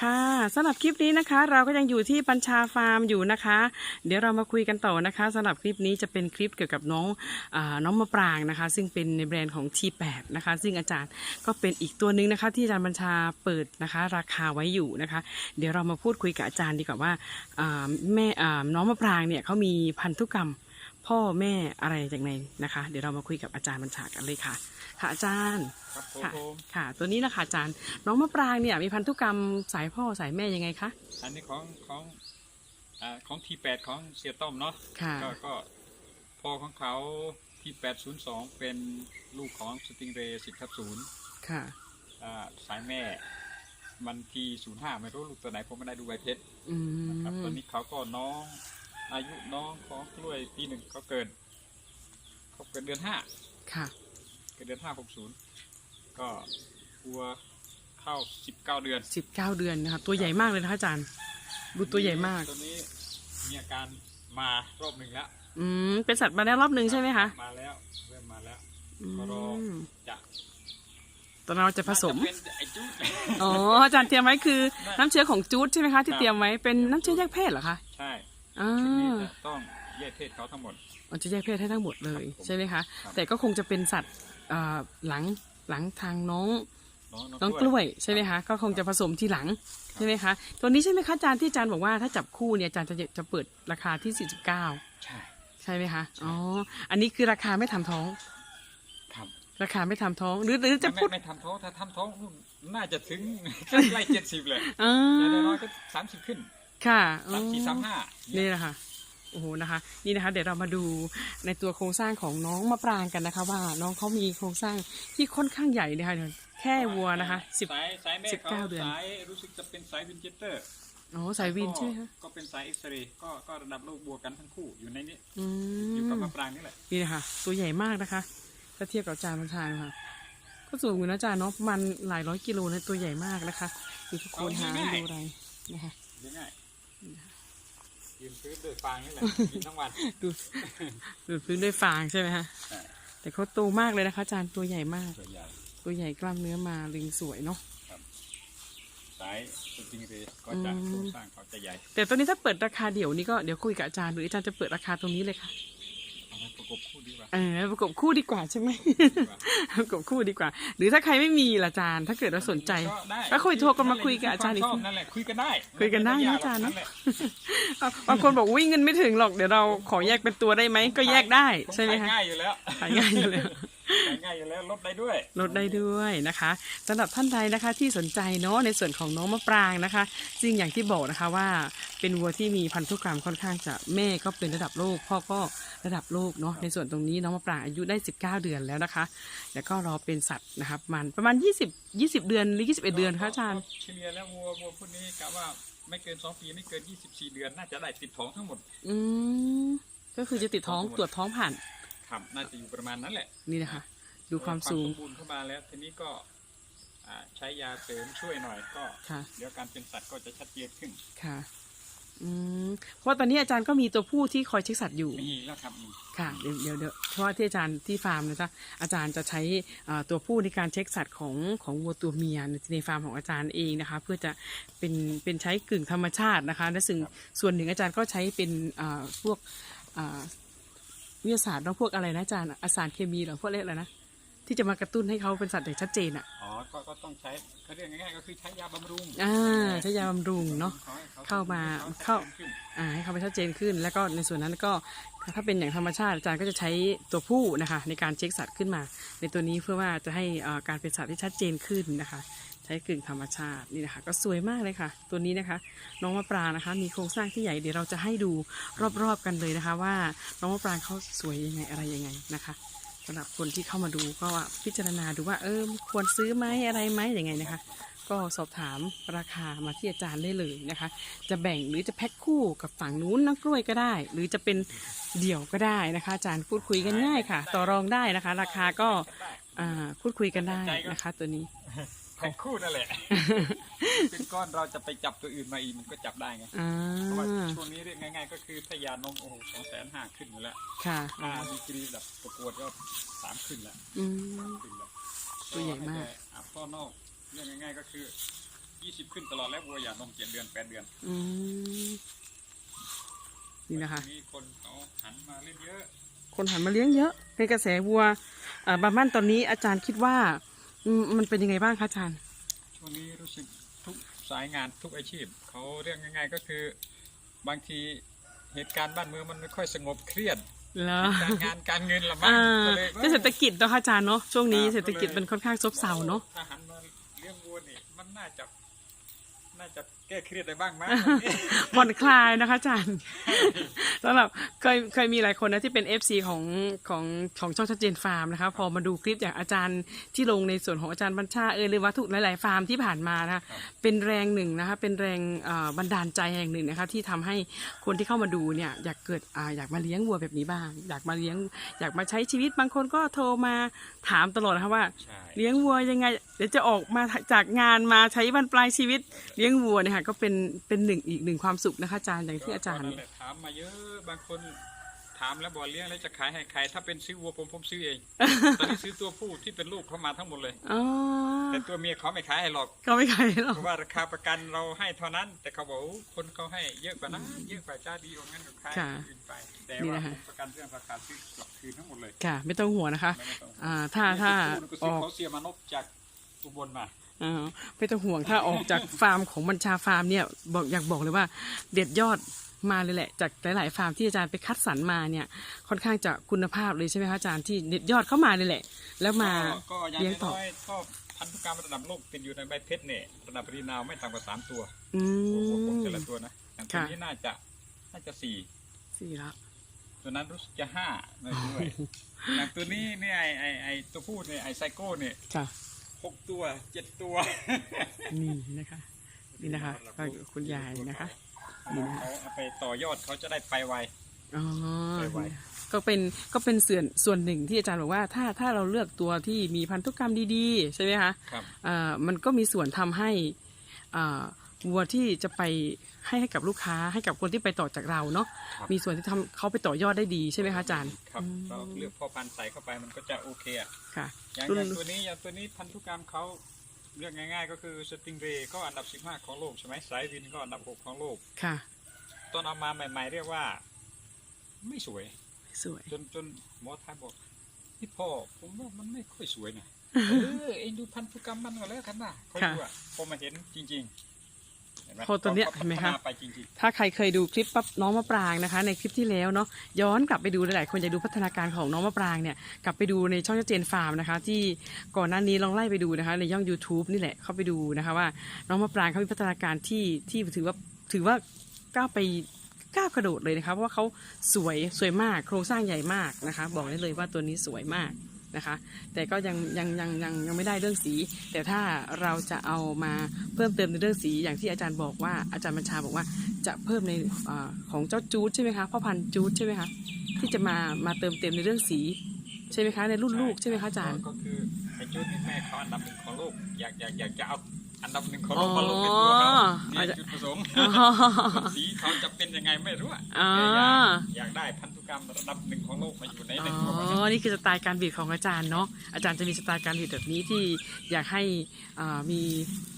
ค่ะสำหรับคลิปนี้นะคะ เราก็ยังอยู่ที่ปัญชาฟาร์มอยู่นะคะ เดี๋ยวเรามาคุยกันต่อนะคะสำหรับคลิปนี้จะเป็นคลิปเกี่ยวกับน้องอน้องมะปรางนะคะ ซึ่งเป็นในแบรนด์ของ T8 นะคะ ซึ่งอาจารย์ก็เป็นอีกตัวหนึงนะคะ ที่อาจารย์บัญชาเปิดนะคะ ราคาไว้อยู่นะคะ เดี๋ยวเรามาพูดคุยกับอาจารย์ดีกว่าว่าแม่อน้องมะปรางเนี่ยเขามีพันธุกรรม พ่อแม่อะไรจากไหนนะคะ เดี๋ยวเรามาคุยกับอาจารย์บัญชากันเลยค่ะ ค่ะอาจารย์ครับผมค่ะผมค่ะ ตัวนี้นะคะอาจารย์น้องมะปรางเนี่ยมีพันธุกรรมสายพ่อสายแม่ยังไงคะอันนี้ของของอ่าของทีแปดของเสียต้อมเนาะค่ะก็ก็พ่อของเขาที่แปดศูนย์สองเป็นลูกของสติงเรย์สิบทับศูนย์ค่ะอ่าสายแม่มันทีศูนย์ห้าไม่รู้ลูกตัวไหนผมไม่ได้ดูใบเพชรอืนะครับตอมนนี้เขาก็น้อง อายุน้องของกล้วยปีหนึ่งเขาเกิดเขาเกิดเดือนห้าค่ะ เกิดเดือนห้าหกศูนย์ก็วัวเข้าสิบเก้าเดือนสิบเก้าเดือนนะคะตัวใหญ่มากเลยนะคะอาจารย์ดูตัวใหญ่มาก ตัวนี้มีอาการมารอบหนึ่งแล้วอืมเป็นสัตว์มาแล้วรอบหนึ่งใช่ไหมคะมาแล้วเริ่มมาแล้วอืก็รอมจะตอนเราจะผสมน่าจะเป็นไอ้จุ๊ดอ๋ออาจารย์เตรียมไว้คือได้น้ำเชื้อของจูดใช่ไหมคะที่ครับเตรียมไว้เป็นน้ำเชื้อแยกเพศเหรอคะใช่ อ่ชุดนี้าจะต้องแยกเพศเขาทั้งหมด มันจะแยกเพศให้ทั้งหมดเลยครับผมใช่ไหมคะ ครับ แต่ก็คงจะเป็นสัตว์อ่าหลังหลังทางน้องน้องน้องกล้วยใช่ไหมคะ ก็คงจะผสมทีหลังใช่ไหมคะ ตัวนี้ใช่ไหมคะอาจารย์ที่อาจารย์บอกว่าถ้าจับคู่เนี่ยอาจารย์จะจะเปิดราคาที่ 49 ใช่ ใช่ไหมคะอ๋อ อันนี้คือราคาไม่ทำท้อง ครับราคาไม่ทำท้องหรือหรือจะไม่พูดไม่ทำท้องถ้าทำท้องน่าจะถึง ใกล้เจ็ดสิบเลยอ่า อย่างน้อยๆก็สามสิบขึ้น ค่ะสามสี่สามห้านี่แหละค่ะโอ้โหนะคะ นี่นะคะ เดี๋ยวเรามาดูในตัวโครงสร้างของน้องมะปรางกันนะคะ ว่าน้องเขามีโครงสร้างที่ค่อนข้างใหญ่เลยค่ะแค่วัวนะคะสิบสายสายแม่สิบเขาเก้าเดือนสายรู้สึกจะเป็นสายวินเจเตอร์อ๋อสายวินใช่ไหมคะก็เป็นสายเอ็กซเรย์ก็ก็ระดับโลกบวกกันทั้งคู่อยู่ในนี้อือยู่กับมมะปรางนี่แหละนี่นะคะตัวใหญ่มากนะคะถ้าเทียบกับจานบรรชายค่ะก็สูงอยู่นะจานเนาะประมันหลายร้อยกิโลนะตัวใหญ่มากนะคะดูทุกคนหาดูอะไรนะคะเลี้ ยงง่ายยืนพื้นด้วยฟางนี่แหละกินทั้งวัน ดูดูพื้นด้วยฟางใช่ไหมคะใช่ แต่เขาโตมากเลยนะคะอาจารย์ตัวใหญ่มากส่วนใหญ่ ตัวใหญ่กล้ามเนื้อมาลิงสวยเนาะ สายสติงเรย์ก็จะอืม โครงสร้างเขาจะใหญ่แต่ตัวนี้ถ้าเปิดราคาเดี่ยวนี้ก็เดี๋ยวคุยกับอาจารย์หรืออาจารย์จะเปิดราคาตรงนี้เลยค่ะเอามาประ กบคู่ดีกว่าเออประกบคู่ดีกว่าใช่ไหมดีกว่าประกบคู่ดีกว่า หรือถ้าใครไม่มีล่ะอาจารย์ ถ้าเกิดเราสนใจก็ได้ก็คุยโทรกันมาคุยกับอาจารย์อีกชบนั่นแหละคุยกันได้คุยกันได้นะอาจารย์นะแหลอะบางคนบอกวิ่งเงินไม่ถึงหรอกเดี๋ยวเราขอแยกเป็นตัวได้ไหมก็แยกได้ใช่ไหมขายคะง่ายอยู่แล้ว ขายง่ายอยู่แล้วขาย ง่ายอยู่แล้วลดได้ด้วย ลดได้ด้วยนะคะสำหรับท่านใดนะคะที่สนใจเนาะในส่วนของน้องมะปรางนะคะซึ่งอย่างที่บอกนะคะว่าเป็นวัวที่มีพันธุกรรมค่อนข้างจะแม่ก็เป็นระดับโลก พ่อก็ระดับโลกเนาะในส่วนตรงนี้น้องมะปรางอายุได้ 19 เดือนแล้วนะคะแล้วก็รอเป็นสัตว์นะครับมันประมาณ 20 20 เดือนหรือ 21 เดือนคะอาจารย์เฉลี่ยแล้ววัววัวพวกนี้กะว่าไม่เกินสองปีไม่เกิน 24 เดือนน่าจะได้ติดท้องทั้งหมด อืมก็คือจะติดท้องตรวจท้องผ่าน ครับน่าจะอยู่ประมาณนั้นแหละนี่นะคะ ดูความสูง สมบูรณ์เข้ามาแล้วทีนี้ก็อ่าใช้ยาเสริมช่วยหน่อยก็ค่ะ เดี๋ยวการเป็นสัตว์ก็จะชัดเจนขึ้นค่ะ อืมเพราะตอนนี้อาจารย์ก็มีตัวผู้ที่คอยเช็คสัตว์อยู่ มีแล้วครับมีค่ะ เดี๋ยวเดี๋ยวเดี๋ยวเพราะว่าที่อาจารย์ที่ฟาร์มนะจ๊ะอาจารย์จะใช้อ่าตัวผู้ในการเช็คสัตว์ของของวัวตัวเมียในในฟาร์มของอาจารย์เองนะคะ เพื่อจะเป็นเป็นใช้กึ่งธรรมชาตินะคะ และซึ่งส่วนหนึ่งอาจารย์ก็ใช้เป็นอ่าพวกอ่า วิทยาศาสตร์แล้วพวกอะไรนะอาจารย์อาสารเคมีเหรอพวกเรียกอะไรนะที่จะมากระตุ้นให้เขาเป็นสัตว์อย่างชัดเจนอะอ๋อก็ก็ต้องใช้เขาเรียกง่ายๆก็คือใช้ยาบำรุงอ่าใช้ยาบำรุงเนาะให้ขเข้ามาให้เข้าชัดจนขึ้นอ่าให้เขาไปชัดเจนขึ้น แล้วก็ในส่วนนั้นก็ถ้าเป็นอย่างธรรมชาติอาจารย์ก็จะใช้ตัวผู้นะคะ ในการเช็คสัตว์ขึ้นมา ในตัวนี้เพื่อว่าจะให้อ่าการเป็นสัตว์ที่ชัดเจนขึ้นนะคะใช้กึ่งธรรมชาตินี่นะคะ ก็สวยมากเลยค่ะ ตัวนี้นะคะ น้องมะปรางนะคะ มีโครงสร้างที่ใหญ่เดี๋ยวเราจะให้ดูรอบๆกันเลยนะคะ ว่าน้องมะปรางเขาสวยยังไงอะไรยังไงนะคะสำหรับคนที่เข้ามาดูก็ว่าพิจารณาดูว่าเออควรซื้อไหมอะไรไหมยังไงนะคะ ก็สอบถามราคามาที่อาจารย์ได้เลยนะคะ จะแบ่งหรือจะแพ็คคู่กับฝั่งนู้นน้ำกล้วยก็ได้ หรือจะเป็นเดี่ยวก็ได้นะคะ อาจารย์พูดคุยกันง่ายค่ะ ต่อรองได้นะคะ ราคาก็พูดคุยกันได้นะคะ ตัวนี้ แพ็คคู่นั่นแหละ เป็นก้อนเราจะไปจับตัวอื่นมาอีกมันก็จับได้ไงอ่าเพราะว่าช่วงนี้เรียกง่าย ๆ ก็คือถ้ายานมโอ้โหสองแสนห้าขึ้นอยู่แล้วค่ะอ่าดีกรีแบบประกวดก็สามขึ้นแล้วอืม ขึ้นแล้วตัวใหญ่มากอะพ่อนอกเรื่องง่าย ๆ ก็คือยี่สิบขึ้นตลอดแล้ววัวอย่านมเจ็ดเดือนแปดเดือนอืมนี่นะคะมีคนเขาหันมาเล่นเยอะ คนหันมาเลี้ยงเยอะ เป็นกระแสวัวอ่าบาร์มันตอนนี้อาจารย์คิดว่าอื มมันเป็นยังไงบ้างคะอาจารย์ ช่วงนี้รู้สึกทุกสายงานทุกอาชีพ เขาเรียกง่าย ๆ ก็คือบางทีเหตุการณ์บ้านเมืองมันไม่ค่อยสงบเครียดแล้วการงานการเงินละมั้งอ่าก็เลยก็เศรษฐกิจเนาะคะอาจารย์เนาะช่วงนี้ครับเศรษฐกิจมันค่อนข้างซบเซาเนาะถ้าหันมาเลี้ยงวัวนี่มันน่าจะ น่าจะแก้เครียดได้บ้างมั้งผ่อนคลายนะคะอาจารย์สำหรับเคยเคยมีหลายคนนะที่เป็น FC ของของของช่องชัดเจนฟาร์มนะคะพอมาดูคลิปอย่างอาจารย์ที่ลงในส่วนของอาจารย์บัญชาเออหรือว่าทุกหลาย ๆ ฟาร์มที่ผ่านมานะคะเป็นแรงหนึ่งนะคะเป็นแรงเอ่อบันดาลใจแห่งหนึ่งนะคะที่ทำให้คนที่เข้ามาดูเนี่ยอยากเกิดอ่าอยากมาเลี้ยงวัวแบบนี้บ้าง อยากมาเลี้ยงอยากมาใช้ชีวิตบางคนก็โทรมาถามตลอดนะคะว่า ใช่ เลี้ยงวัวยังไงเดี๋ยวจะออกมาจากงานมาใช้บรรปลายชีวิต เลี้ยงวัวเนี่ยค่ะก็เป็นเป็นหนึ่งอีกหนึ่งความสุขนะคะอาจารย์อย่างที่อาจารย์ก็นั่นแหละถามมาเยอะบางคนถามแล้วบอกเลี้ยงแล้วจะขายให้ใครถ้าเป็นซื้อวัวผมผมซื้อเองตอนนี้ซื้อตัวผู้ที่เป็นลูกเขามาทั้งหมดเลยอ๋อแต่ตัวเมียเขาไม่ขายให้หรอกก็ไม่ขายหรอกเพราะว่าราคาประกันเราให้เท่านั้น แต่เขาบอกโอ้คนเขาให้เยอะกว่านั้นเยอะกว่าจ้าดีกว่างั้นก็ขายคืนไปแต่ว่าผมประกันเรื่องราคาซื้อกลับคืนทั้งหมดเลยค่ะ ไม่ต้องห่วงนะคะไม่ต้องอ่าถ้าถ้าออออกกเขาเสียมานพจากอุบลมา อ่าไม่ต้องห่วงถ้าออกจากฟาร์มของบัญชาฟาร์มเนี่ยบอกอยากบอกเลยว่าเด็ดยอดมาเลยแหละ จากหลาย ๆ ฟาร์มที่อาจารย์ไปคัดสรรมาเนี่ย ค่อนข้างจะคุณภาพเลยใช่ไหมคะอาจารย์ที่เด็ดยอดเข้ามาเลยแหละ แล้วมาก็อย่างเลี้ยงต่อ น้อยๆก็พันธุกรรมระดับโลกติดอยู่ในใบเพชรเนี่ยระดับปรินาวไม่ต่ำกว่าสามตัวอืโอ้โหผมม แต่ละตัวนะอย่างตัวค่ะ นี้น่าจะน่าจะสี่สี่ละ ตัวนั้นรู้สึกจะห้าไม่ด้วยอย่างตัวนี้เนี่ยไอไอไอตัวผู้เนี่ยไอไซโก้เนี่ย ค่ะ หกตัวเจ็ดตัวนี่นะคะ นี่นะคะก็คุณยายนะคะนี่นะเขาเอาไปต่อยอดเขาจะได้ไปไว อ๋อไปไว ก็เป็นก็เป็นส่วนส่วนหนึ่งที่อาจารย์บอกว่าถ้าถ้าเราเลือกตัวที่มีพันธุกรรมดีๆ ใช่ไหมคะครับอ่ามันก็มีส่วนทำให้อ่า วัวที่จะไปให้ให้กับลูกค้าให้กับคนที่ไปต่อจากเราเนาะครับ มีส่วนที่ทำเขาไปต่อยอดได้ดีใช่ไหมคะอาจารย์ ครับ อืม เราเลือกพ่อพันธุ์ใส่เข้าไปมันก็จะโอเคอะค่ะ อย่างรุ่น อย่างตัวนี้อย่างตัวนี้พันธุกรรมเขาเรียกง่าย ๆ ก็คือสติงเรย์ก็อันดับ 15 ของโลกใช่ไหมสายวินก็อันดับ 6 ของโลก ค่ะ ตอนเอามาใหม่ ๆ เรียกว่า ไม่สวย สวย จนจนหมอไทยบอกพี่พ่อผมว่ามันไม่ค่อยสวยนะ เออเองดูพันธุกรรมมันก็แล้วกันนะเขาดูอะพอมาเห็นจริงๆเห็นไหมพอตัวเนี้ยขาเห็นไหมคะพัฒาไปจริงถ้าใครเคยดูคลิปปั๊บน้องมะปรางนะคะ ในคลิปที่แล้วเนาะย้อนกลับไปดูหลายๆคนอยากดูพัฒนาการของน้องมะปรางเนี่ยกลับไปดูในช่องชัดเจนฟาร์มนะคะ ที่ก่อนหน้านี้ลองไล่ไปดูนะคะในย่อง YouTube นี่แหละเข้าไปดูนะคะว่าน้องมะปรางเขามีพัฒนาการที่ที่ถือว่าถือว่าก้าวไปก้าวกระโดดเลยนะคะเพราะว่าเขาสวยสวยมากโครงสร้างใหญ่มากนะคะ บอกได้เลยว่าตัวนี้สวยมาก นะคะ แต่ก็ยังยังยังยังยังไม่ได้เรื่องสี แต่ถ้าเราจะเอามาเพิ่มเติมในเรื่องสีอย่างที่อาจารย์บอกว่าอาจารย์บัญชาบอกว่าจะเพิ่มในอาของเจ้าจูดใช่ไหมคะพ่อพันธุ์จูดใช่ไหมคะที่จะมามาเติมเต็มในเรื่องสี ใช่ไหมคะในรุ่นลูกใช่ไหมคะอาจารย์ก็คือไอ้จุดนี้แม่เขาอันดับหนึ่งของโลกอยากอยากอยากจะเอาอันดับหนึ่งของอ๋โลอกมาลงเป็นตัวเขาอาเนี่จยจะจุดประสงค์อ๋อส่วนสีเขาจะเป็นยังไงไม่รู้อะอ๋อแต่อยากอยากได้พันธุ กรรมระดับหนึ่งของโลกมาอยู่ในในตัวเขาอ๋อนี่คือสไตล์การบีดของอาจารย์เนาะ อาจารย์จะมีสไตล์การบีดแบบนี้ที่อยากให้อ่ามี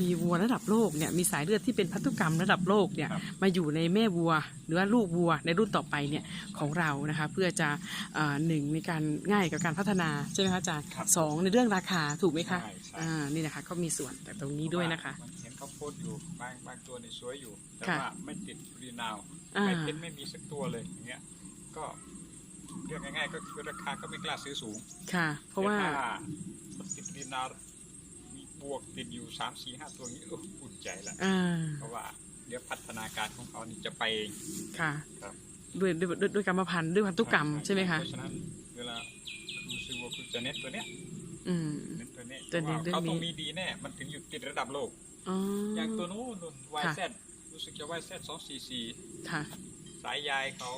มีวัวระดับโลกเนี่ย มีสายเลือดที่เป็นพันธุกรรมระดับโลกเนี่ยมาอยู่ในแม่วัว หรือว่าลูกวัวในรุ่นต่อไปเนี่ยของเรานะคะ เพื่อจะอ่าหนึ่งในการง่ายกับการพัฒนาใช่ไหมคะอาจารย์สองในเรื่องราคาถูกไหมคะใช่ใช่ อ่านี่นะคะก็มีส่วนแต่ตรงนี้ด้วยนะคะ มันเห็นเขาโพสต์อยู่บางบางตัวนี่สวยอยู่ แต่ค่ะว่าไม่ติดรีนาว อ่า ไม่เพชรไม่มีสักตัวเลยอย่างเงี้ย ก็เรียกง่าย ๆ ก็คือราคาก็ไม่กล้าซื้อสูง ค่ะ เพราะว่าแต่ถ้มันติดรีนาวมีบวกติดอยู่สามสี่ห้าตัวนี้เอออุ่นใจละอ่าเพราะว่าเดี๋ยวพัฒนาการของเขานี่จะไปเองค่ะครับด้วยด้วยด้วยด้วยกรรมพันธุ์ด้วยพันธุกรรมใช่ไหมคะเพราะฉะนั้นเวลาครูซื้อวัวครูจะเน้นตัวเนี้ยอืมเน้นตัวเนี้ยจะเน้นเพราะว่าเขาเรื่องนี้ต้องมีดีแน่ มันถึงอยู่ติดระดับโลกอ๋ออย่างตัวนู้นนู่นวายค่ะแซรู้สึกจะวายแซสองสี่สี่ค่ะสายยายเขา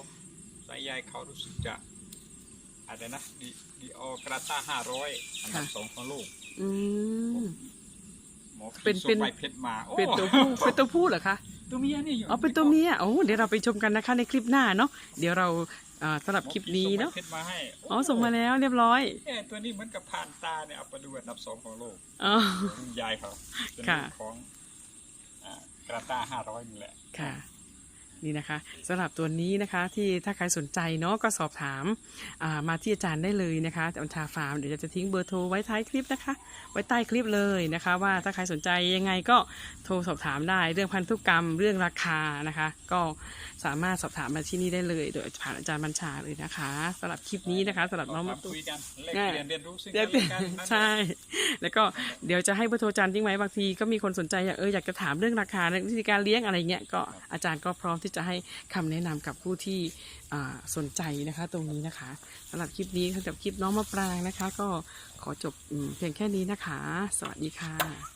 สายยายเขารู้สึกจะอะไรนะดีดีออกราตาห้าร้อยอันดับค่ะสองของโลกอืม หมอเป็พีนส่เป็นงใบเพชรมาโอ้เป็นตัวผู้เป็นตัวผู้เหรอคะ ตัวเมียนี่อยู่อ๋อเป็นตัวเมียโอ้เดี๋ยวเราไปชมกันนะคะในคลิปหน้าเนาะเดี๋ยวเราอ่าสำหรับคลิปนี้เนาะหมอพีส่งใบเพชรมาให้อ๋อส่งมาแล้วเรียบร้อยเอ๊ะตัวนี้เหมือนกับผ่านตาเนี่ยเอาไปดูอันดับสองของโลกอ๋อ รุ่นยายเขาเป็นค่ะ ลูกของกระต้าห้าร้อยนี่แหละ ค่ะ นี่นะคะสำหรับตัวนี้นะคะที่ถ้าใครสนใจเนาะก็สอบถามอ่ามาที่อาจารย์ได้เลยนะคะอัญชาฟาร์มเดี๋ยวจะทิ้งเบอร์โทรไว้ท้ายคลิปนะคะ ไว้ใต้คลิปเลยนะคะ ว่าถ้าใครสนใจยังไงก็โทรสอบถามได้เรื่องพันธุกรรมเรื่องราคานะคะ ก็สามารถสอบถามมาที่นี่ได้เลย โดยผ่านอาจารย์บัญชาเลยนะคะสำหรับคลิปนี้นะคะสำหรับน้องมะตูมคุยกันแลกง่ายเปลี่ยนเรียนรู้ซึ่งเดี๋กัยวนและกันนั่นใช่ แล้วก็เดี๋ยวจะให้เบอร์โทรอาจารย์ทิ้งไว้บางทีก็มีคนสนใจอยากเอออยากจะถามเรื่องราคาเรื่องวิธีการเลี้ยงอะไรเงี้ยก็อาจารย์ก็พร้อมที่จะให้คำแนะนำกับผู้ที่สนใจนะคะ ตรงนี้นะคะสำหรับคลิปนี้สำหรับคลิปน้องมะปรางนะคะ ก็ขอจบเพียงแค่นี้นะคะ สวัสดีค่ะ